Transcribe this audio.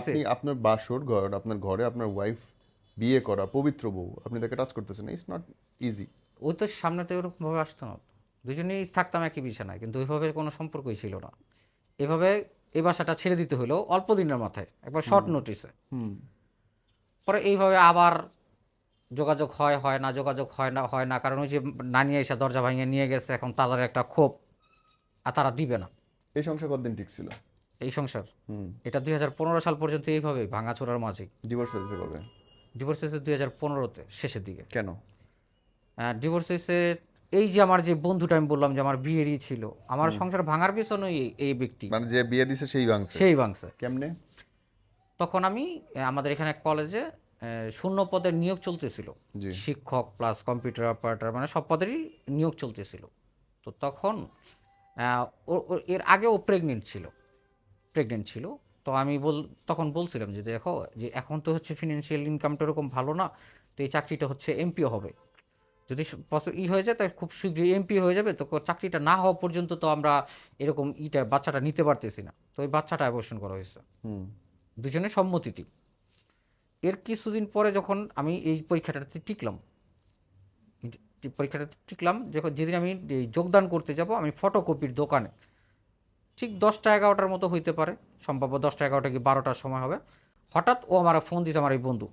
আপনি আপনার বাসর ঘর আপনার ঘরে আপনার ওয়াইফ বিয়ে করা পবিত্র বউ আপনি তাকে টাচ করতেছেন ইটস নট ইজি ওই তো সামনে তো এরকমভাবে আসতো না। দুজনেই থাকতাম একই বিছানায় কিন্তু ওইভাবে কোনো সম্পর্কই ছিল না। এভাবে এই বাসাটা ছেড়ে দিতে হলো অল্প দিনের মাথায় একবার শর্ট নোটিসে হুম। পরে এইভাবে আবার যোগাযোগ হয় হয় না যোগাযোগ হয় না হয় না কারণ ওই যে নানিয়ে এসে দরজা ভাঙিয়ে নিয়ে গেছে এখন তাদের একটা ক্ষোভ আর তারা দিবে না। এই সংসার কতদিন ঠিক ছিল এই সংসার। এটা দুই হাজার পনেরো সাল পর্যন্ত এইভাবে ভাঙাচোরার মাঝে ডিভোর্স হয়েছে কবে? ডিভোর্স হয়েছে দুই হাজার পনেরোতে শেষের দিকে। কেন? ডিভোর্স হয়েছে এই যে আমার যে বন্ধুটা আমি বললাম যে আমার বিয়েরই ছিল আমার সংসার ভাঙার পিছনে এই- ব্যক্তি। মানে যে বিয়ে দিছে সেই ভাঙছে? সেই ভাঙছে। কেমনে? তখন আমি আমাদের এখানে কলেজে শূন্য পদের নিয়োগ চলতেছিল। শিক্ষক প্লাস কম্পিউটার অপারেটর মানে সব পদেরই নিয়োগ চলতেছিল। তো তখন এর আগে ও প্রেগনেন্ট ছিল। প্রেগনেন্ট ছিল। তো আমি বল তখন বলছিলাম যে দেখো যে এখন তো হচ্ছে ফিনান্সিয়াল ইনকামটা ওরকম ভালো না তো এই চাকরিটা হচ্ছে এমপিও হবে। যদি ই হয়ে যায় তাই খুব শীঘ্রই এমপি হয়ে যাবে তো চাকরিটা না হওয়া পর্যন্ত তো আমরা এরকম ইটা বাচ্চাটা নিতে পারতেছি না। তো ওই বাচ্চাটা অ্যাবর্শন করা হয়েছে। হুম। দুজনের সম্মতিতে এর কিছুদিন পরে যখন আমি এই পরীক্ষাটাতে টিকলাম পরীক্ষাটাতে টিকলাম যখন যেদিন আমি যোগদান করতে যাব আমি ফটোকপির দোকানে ঠিক দশটা এগারোটার মতো হইতে পারে, সম্ভাব্য দশটা এগারোটা কি বারোটার সময় হবে। হঠাৎ ও আমার ফোন দিতে আমার এই বন্ধু।